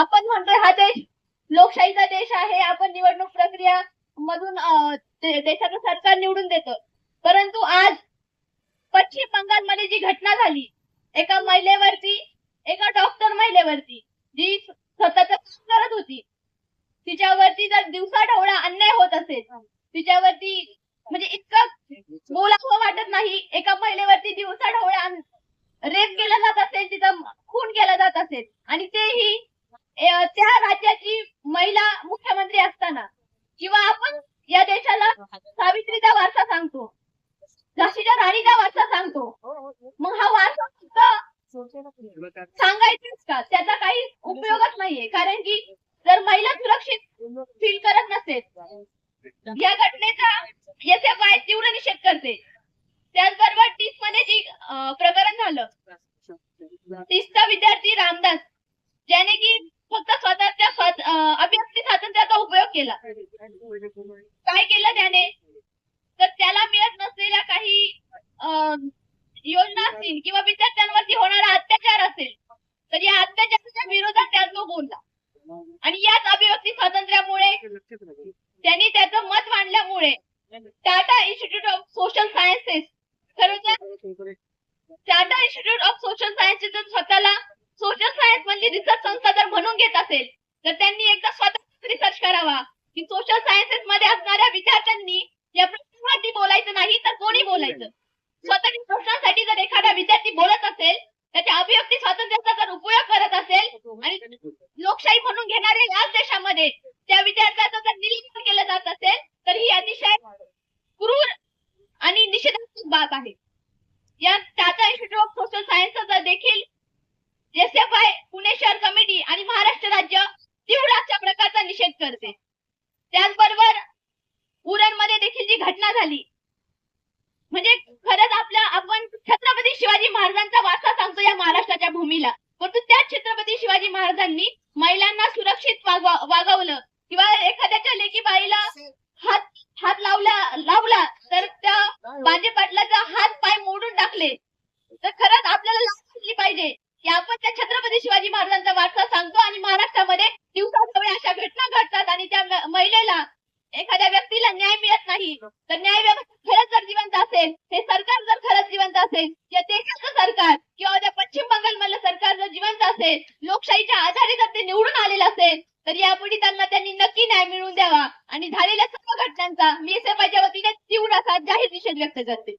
आपण म्हणतोय हा देश लोकशाहीचा देश आहे आपण निवडणूक प्रक्रिया मधून देशाचं सरकार निवडून देतो. परंतु आज पश्चिम बंगालमध्ये जी घटना झाली एका महिलेवरती एका डॉक्टर महिलेवरती जी स्वतःच काम करत होती तिच्यावरती जर दिवसा ढवळा अन्याय होत असेल तिच्यावरती म्हणजे इतकं बोलावं वाटत नाही एका महिलेवरती दिवसा ढवळा रेप केला जात असेल तिचा खून केला जात असेल आणि तेही त्या राज्याची महिला मुख्यमंत्री असताना किंवा आपण या देशाला सावित्रीचा वारसा सांगतो झाशीच्या राणीचा वारसा सांगतो मग हा वारसा फक्त सांगायचंच का? त्याचा काही उपयोगच नाहीये कारण की जर महिला सुरक्षित फील करत नसेल या घटनेचा एस तीव्र निषेध करते. त्याचबरोबर तीसमध्ये जी प्रकरण झालं तीसचा विद्यार्थी रामदास ज्याने की फक्त स्वतःच्या स्वात- अं, अभिव्यक्ती स्वातंत्र्याचा उपयोग केला. काय केलं त्याने? तर त्याला मिळत नसलेल्या काही अं, योजना असतील किंवा विद्यार्थ्यांवरती होणारा अत्याचार असेल तर या अत्याचाराच्या विरोधात त्या तो बोलला. आणि याच अभिव्यक्ती स्वातंत्र्यामुळे त्यांनी त्याचं मत मांडल्यामुळे Tata institute of social sciences खरं Tata institute of social sciences स्वतःला सोशल सायन्स म्हणजे रिसर्च संस्था जर म्हणून घेत असेल तर त्यांनी एकदा स्वतः रिसर्च करावा. की सोशल सायन्सेस मध्ये असणाऱ्या विद्यार्थ्यांनी या प्रश्नासाठी बोलायचं नाही तर कोणी बोलायचं? स्वतःच्या प्रश्नासाठी जर एखादा विद्यार्थी बोलत असेल त्याच्या अभिव्यक्ती स्वातंत्र्याचा जर उपयोग करत असेल आणि लोकशाही म्हणून घेणाऱ्या याच देशामध्ये त्या विद्यार्थ्याचं जर निरीक्षण केलं जात असेल तर ही अतिशय क्रूर आणि निषेधात्मक बाब आहे. या टाटा इन्स्टिट्यूट ऑफ सोशल सायन्सचा देखील एस एफ आय पुणे शहर कमिटी आणि महाराष्ट्र राज्य तीव्र अशा प्रकारचा निषेध करते. त्याचबरोबर उरणमध्ये देखील जी घटना झाली म्हणजे खरंच आपल्या आपण छत्रपती शिवाजी महाराजांचा वारसा सांगतो या महाराष्ट्राच्या भूमीला. परंतु त्याच छत्रपती शिवाजी महाराजांनी महिलांना सुरक्षित वागवा- वागवलं. किंवा एखाद्याच्या लेकी बाईला हात हात लावला तर त्या बाजे पाटलाचा हात पाय मोडून टाकले तर खरंच आपल्याला लाज वाटली पाहिजे की आपण त्या छत्रपती शिवाजी महाराजांचा वारसा सांगतो आणि महाराष्ट्रामध्ये दिवसाढवळे अशा घटना घडतात आणि त्या म- महिलेला एखाद्या व्यक्तीला न्याय मिळत नाही तर न्याय व्यवस्था खरंच जर जिवंत असेल हे सरकार जर खरंच जिवंत असेल या देशाचं सरकार किंवा त्या पश्चिम बंगाल मधलं सरकार जर जिवंत असेल लोकशाहीच्या आधारे जर ते निवडून आलेलं असेल तर या पीडितांना त्यांनी नक्की न्याय मिळवून द्यावा. आणि झालेल्या सर्व घटनांचा मी एस वतीने तीव्र असा जाहीर निषेध व्यक्त करते.